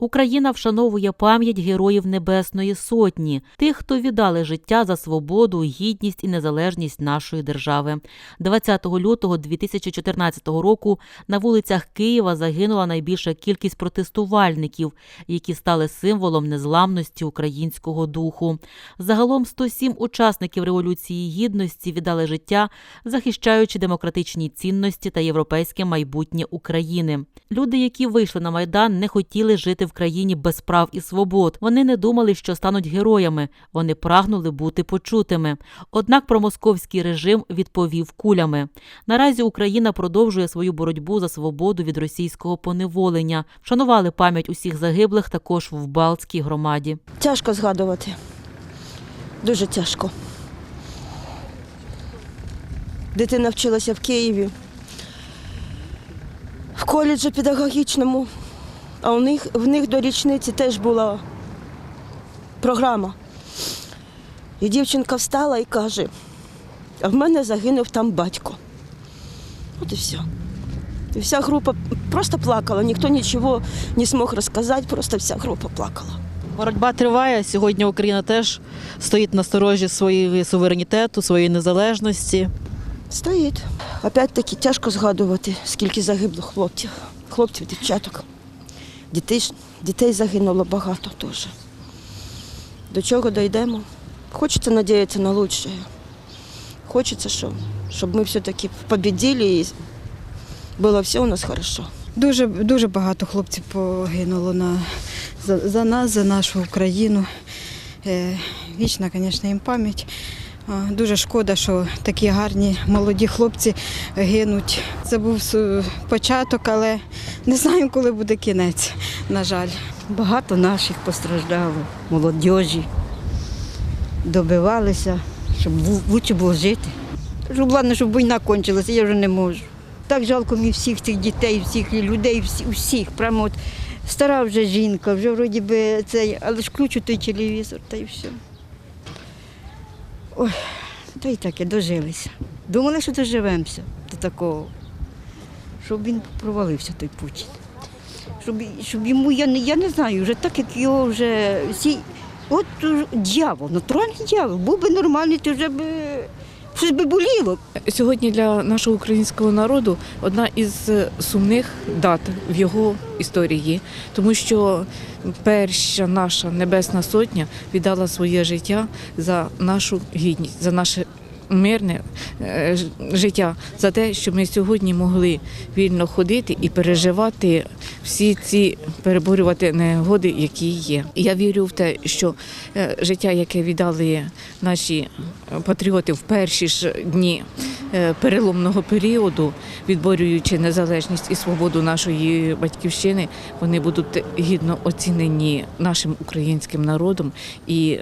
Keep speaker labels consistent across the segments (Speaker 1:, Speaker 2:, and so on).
Speaker 1: Україна вшановує пам'ять героїв Небесної Сотні, тих, хто віддали життя за свободу, гідність і незалежність нашої держави. 20 лютого 2014 року на вулицях Києва загинула найбільша кількість протестувальників, які стали символом незламності українського духу. Загалом 107 учасників революції гідності віддали життя, захищаючи демократичні цінності та європейське майбутнє України. Люди, які вийшли на майдан, не хотіли жити в країні без прав і свобод. Вони не думали, що стануть героями. Вони прагнули бути почутими. Однак промосковський режим відповів кулями. Наразі Україна продовжує свою боротьбу за свободу від російського поневолення. Вшанували пам'ять усіх загиблих також в Балтській громаді.
Speaker 2: Тяжко згадувати. Дуже тяжко. Дитина вчилася в Києві, в коледжі педагогічному, а у них, в них до річниці теж була програма. І дівчинка встала і каже, а в мене загинув там батько. От і все. І вся група просто плакала, ніхто нічого не змог розказати, просто вся група плакала.
Speaker 3: Боротьба триває. Сьогодні Україна теж стоїть на сторожі своєї суверенітету, своєї незалежності.
Speaker 2: Стоїть. Опять-таки тяжко згадувати, скільки загибло хлопців, хлопців, дівчаток. Дітей, дітей загинуло багато теж. До чого дійдемо? Хочеться надіятися на лучшее. Хочеться, щоб, щоб ми все-таки победили і було все у нас хорошо.
Speaker 4: Дуже, дуже багато хлопців погинуло на, за, за нас, за нашу Україну. Е, вічна, звісно, їм пам'ять. Дуже шкода, що такі гарні молоді хлопці гинуть. Це був початок, але не знаємо, коли буде кінець, на жаль.
Speaker 5: Багато наших постраждало, молодіжі. Добивалися, щоб лучше було жити. Щоб, ладно, щоб війна кончилася, я вже не можу. Так жалко мені всіх цих дітей, всіх людей, всі, усіх. Прямо от стара вже жінка, вже вроді би цей, але ж включу той телевізор та й все. Ой, та й таке, дожилися. Думали, що доживемося до такого. Щоб він провалився, той Путін щоб, щоб йому, я не, я не знаю, вже так як його вже всі. От дьявол, натуральний дьявол, був би нормальний, то вже б щось би боліло.
Speaker 6: Сьогодні для нашого українського народу одна із сумних дат в його історії, тому що перша наша небесна сотня віддала своє життя за нашу гідність, за наше мирне е, життя, за те, щоб ми сьогодні могли вільно ходити і переживати всі ці переборювати негоди, які є. Я вірю в те, що е, життя, яке віддали наші патріоти в перші ж дні е, переломного періоду, відборюючи незалежність і свободу нашої батьківщини, вони будуть гідно оцінені нашим українським народом і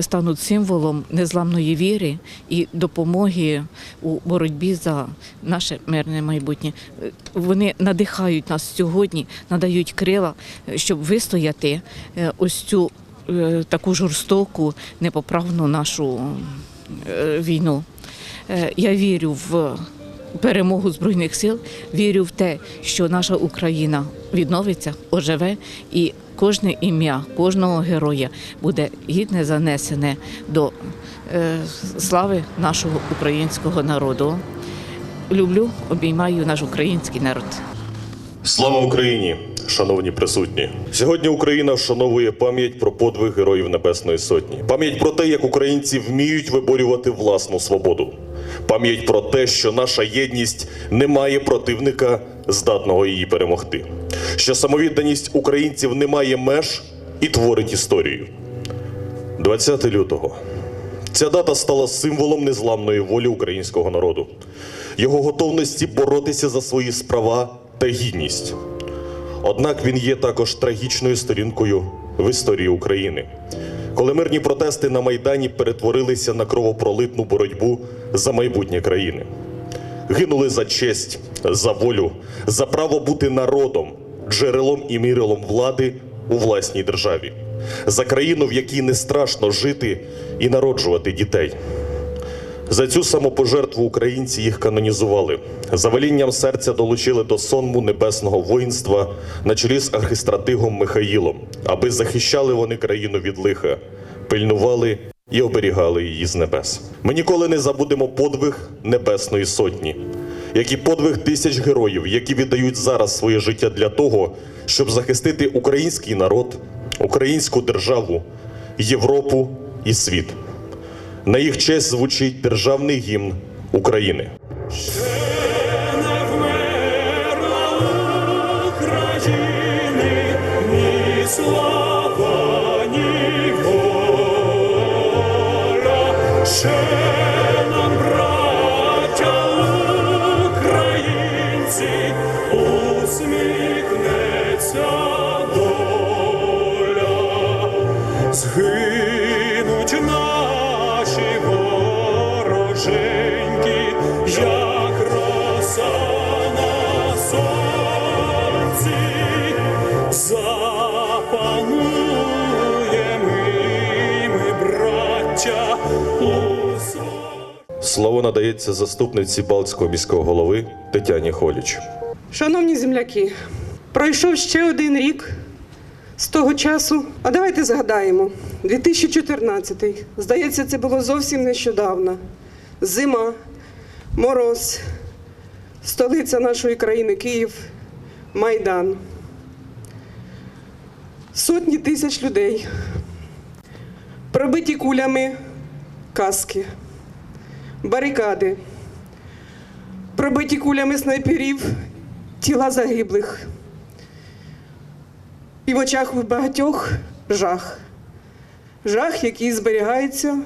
Speaker 6: стануть символом незламної віри і допомоги у боротьбі за наше мирне майбутнє. Е, Вони надихають нас сьогодні, надають крила, е, щоб вистояти е, ось цю е, таку жорстоку, непоправну нашу е, війну. Е, Я вірю в перемогу збройних сил, вірю в те, що наша Україна відновиться, оживе і кожне ім'я кожного героя буде гідне занесене до е, слави нашого українського народу. Люблю, обіймаю наш український народ.
Speaker 7: Слава Україні, шановні присутні! Сьогодні Україна вшановує пам'ять про подвиг героїв Небесної Сотні, пам'ять про те, як українці вміють виборювати власну свободу, пам'ять про те, що наша єдність не має противника, здатного її перемогти, що самовідданість українців не має меж і творить історію. 20 лютого. Ця дата стала символом незламної волі українського народу, його готовності боротися за свої права та гідність. Однак він є також трагічною сторінкою в історії України, коли мирні протести на Майдані перетворилися на кровопролитну боротьбу за майбутнє країни. Гинули за честь, за волю, за право бути народом, джерелом і мірилом влади у власній державі, за країну, в якій не страшно жити і народжувати дітей. За цю самопожертву українці їх канонізували. За велінням серця долучили до сонму небесного воїнства на чолі з архистратигом Михаїлом, аби захищали вони країну від лиха, пильнували і оберігали її з небес. Ми ніколи не забудемо подвиг Небесної Сотні, як і подвиг тисяч героїв, які віддають зараз своє життя для того, щоб захистити український народ, українську державу, Європу і світ. На їх честь звучить державний гімн України.
Speaker 8: Як роса на сонці, запануємо ми, браття,
Speaker 7: Слово надається заступниці Балтського міського голови Тетяні Холіч.
Speaker 9: Шановні земляки, пройшов ще один рік з того часу. А давайте згадаємо: 2014. Здається, це було зовсім нещодавно. Зима, мороз, столиця нашої країни Київ, Майдан. Сотні тисяч людей, пробиті кулями каски, барикади, пробиті кулями снайперів тіла загиблих. І в очах у багатьох жах. Жах, який зберігається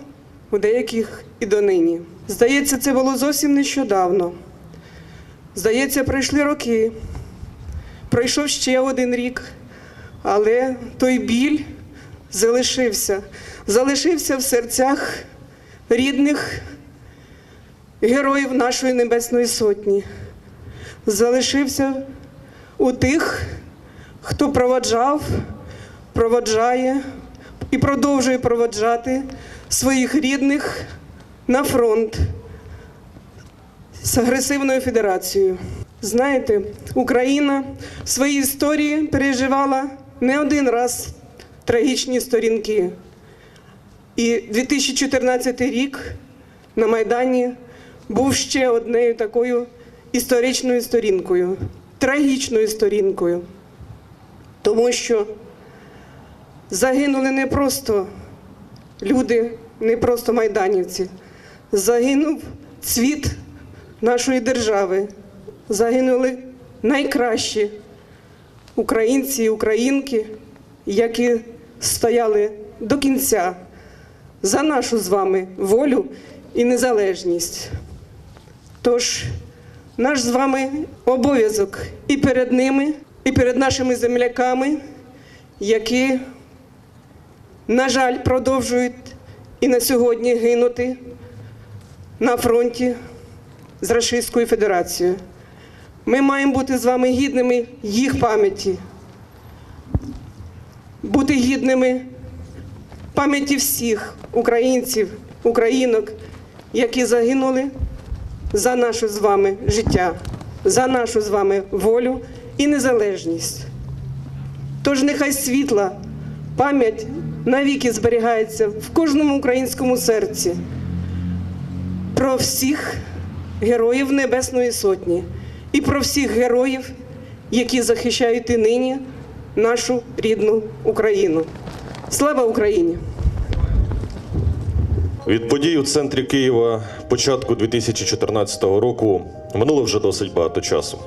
Speaker 9: у деяких і донині. Здається, це було зовсім нещодавно. Здається, пройшли роки. Пройшов ще один рік, але той біль залишився. Залишився в серцях рідних героїв нашої Небесної Сотні залишився у тих, хто проводжав, проводжає і продовжує проводжати своїх рідних на фронт з агресивною федерацією. Знаєте, Україна в своїй історії переживала не один раз трагічні сторінки. І 2014 рік на Майдані був ще однією такою історичною сторінкою, трагічною сторінкою. Тому що загинули не просто люди, не просто майданівці. Загинув цвіт нашої держави. Загинули найкращі українці і українки, які стояли до кінця за нашу з вами волю і незалежність. Тож наш з вами обов'язок і перед ними, і перед нашими земляками, які, на жаль, продовжують і на сьогодні гинути на фронті з Російською Федерацією. Ми маємо бути з вами гідними їх пам'яті, бути гідними пам'яті всіх українців, українок, які загинули за наше з вами життя, за нашу з вами волю і незалежність. Тож нехай світла пам'ять навіки зберігається в кожному українському серці про всіх героїв Небесної Сотні і про всіх героїв, які захищають і нині нашу рідну Україну. Слава Україні!
Speaker 7: Від подій у центрі Києва початку 2014 року минуло вже досить багато часу.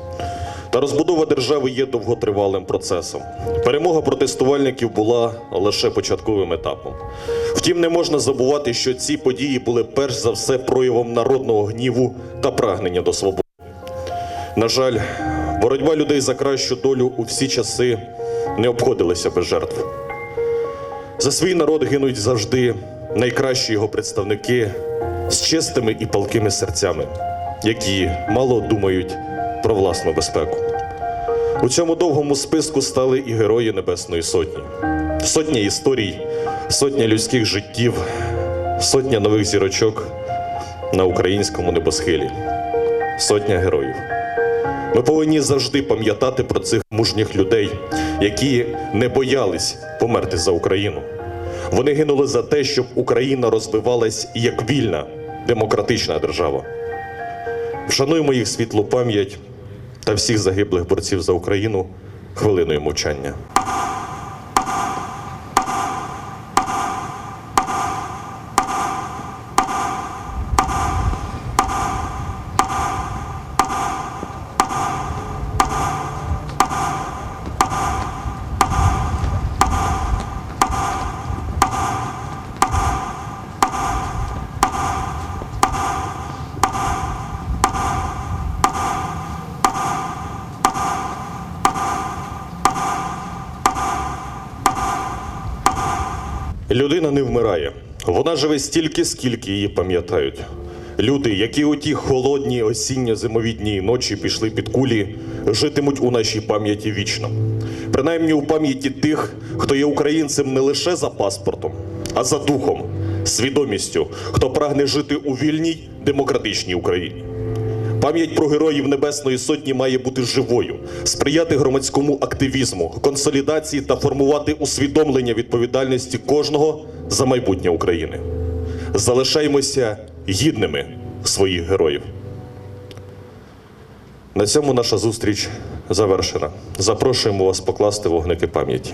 Speaker 7: Та розбудова держави є довготривалим процесом. Перемога протестувальників була лише початковим етапом. Втім, не можна забувати, що ці події були перш за все проявом народного гніву та прагнення до свободи. На жаль, боротьба людей за кращу долю у всі часи не обходилася без жертв. За свій народ гинуть завжди найкращі його представники з чистими і палкими серцями, які мало думають про власну безпеку. У цьому довгому списку стали і герої Небесної Сотні. Сотня історій, сотня людських життів, сотня нових зірочок на українському небосхилі. Сотня героїв. Ми повинні завжди пам'ятати про цих мужніх людей, які не боялись померти за Україну. Вони гинули за те, щоб Україна розвивалась як вільна, демократична держава. Вшануємо їх світлу пам'ять та всіх загиблих борців за Україну хвилиною мовчання. Людина не вмирає. Вона живе стільки, скільки її пам'ятають. Люди, які у ті холодні осінньо-зимові дні ночі пішли під кулі, житимуть у нашій пам'яті вічно. Принаймні у пам'яті тих, хто є українцем не лише за паспортом, а за духом, свідомістю, хто прагне жити у вільній демократичній Україні. Пам'ять про героїв Небесної Сотні має бути живою, сприяти громадському активізму, консолідації та формувати усвідомлення відповідальності кожного за майбутнє України. Залишаймося гідними своїх героїв. На цьому наша зустріч завершена. Запрошуємо вас покласти вогники пам'яті.